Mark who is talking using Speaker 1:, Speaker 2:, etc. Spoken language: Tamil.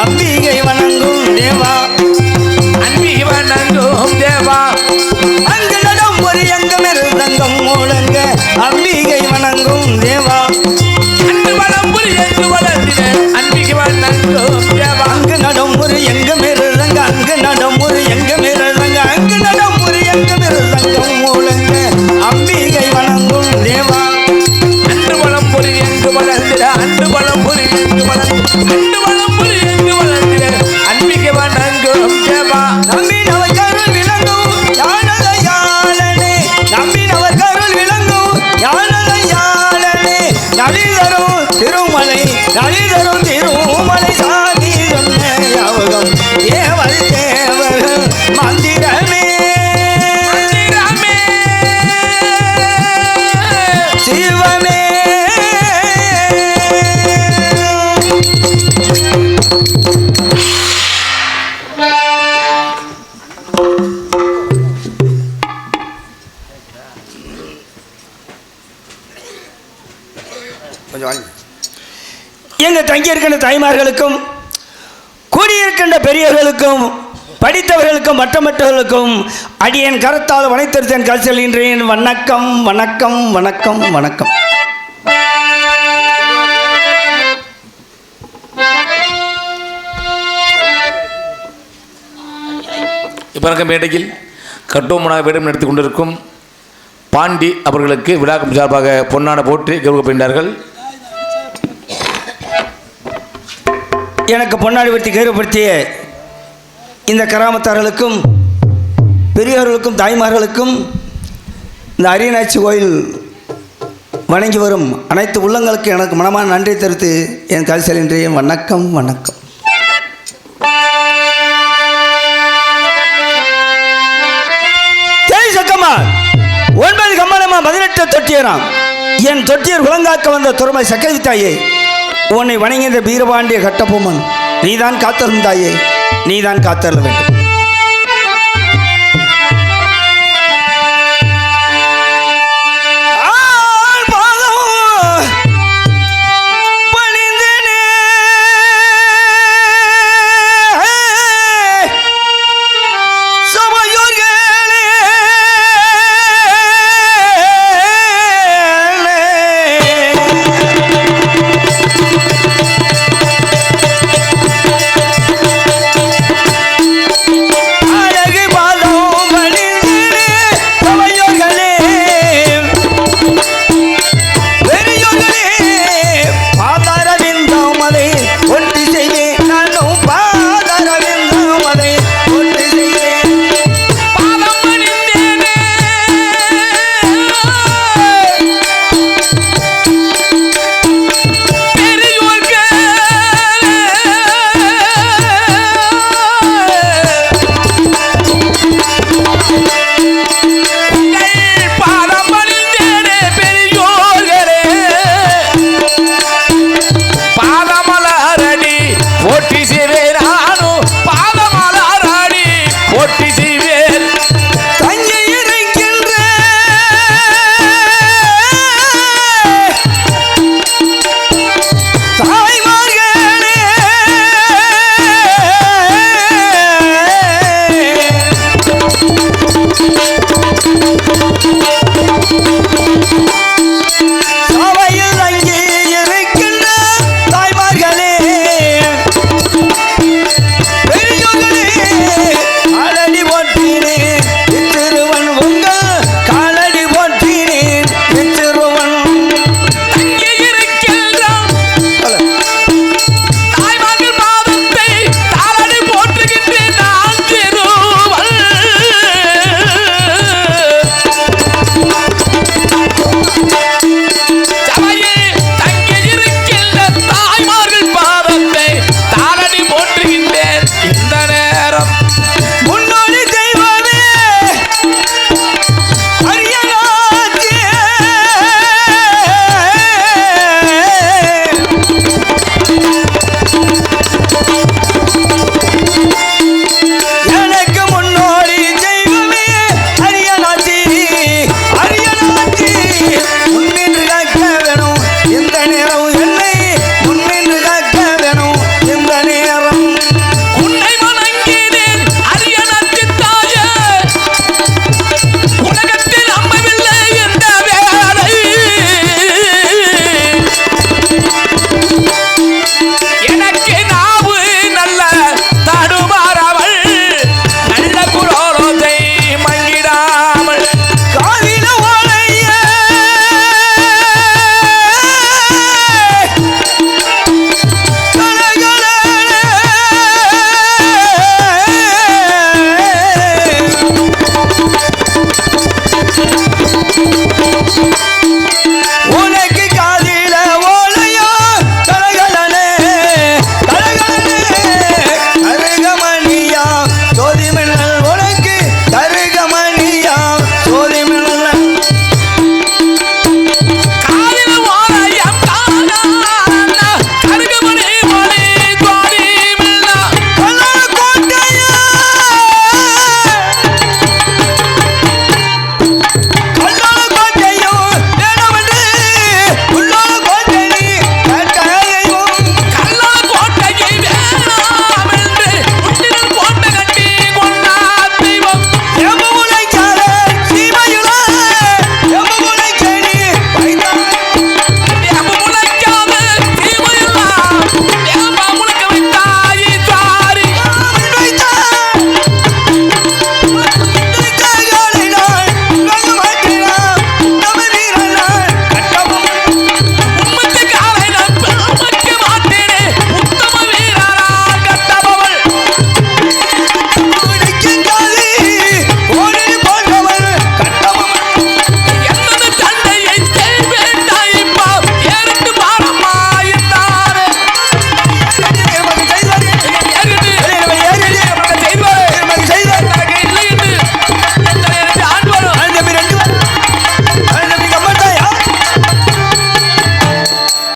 Speaker 1: i'm amiga. நளிதரும் எங்கள் தங்கியிருக்கின்ற தாய்மார்களுக்கும் கூடியிருக்கின்ற பெரியவர்களுக்கும் படித்தவர்களுக்கும் மற்றமற்றவர்களுக்கும் அடியேன் கரத்தால் வனைத்திருத்தேன் கல் செல்கின்றேன். வணக்கம் வணக்கம் வணக்கம் வணக்கம்.
Speaker 2: இப்போ மேடையில் கட்டோமனா வேடம் நடத்தி கொண்டிருக்கும் பாண்டி அவர்களுக்கு விழாக்கம் சார்பாக பொன்னான போற்றி கௌரவப்படுகின்றார்கள்.
Speaker 1: எனக்கு பொன்னாடி பற்றி கௌரவப்படுத்திய இந்த கிராமத்தார்களுக்கும் பெரியவர்களுக்கும் தாய்மார்களுக்கும் இந்த அரியநாச்சி கோயில் வணங்கி வரும் அனைத்து உள்ளங்களுக்கும் எனக்கு மனமான நன்றி தெரிவித்து என் கல் செல்கின்றேன். வணக்கம் வணக்கம். சக்கம்மா ஒன்பது கம்மலம்மா பதினெட்டு தொட்டியராம். என் தொட்டியர் குலங்காக்க வந்த துறமை சக்கரி தாயே. உன்னை வணங்கிய வீரபாண்டிய கட்டபொம்மன் நீதான் காத்திருந்தாயே. நீதான் காத்தருள வேண்டும்.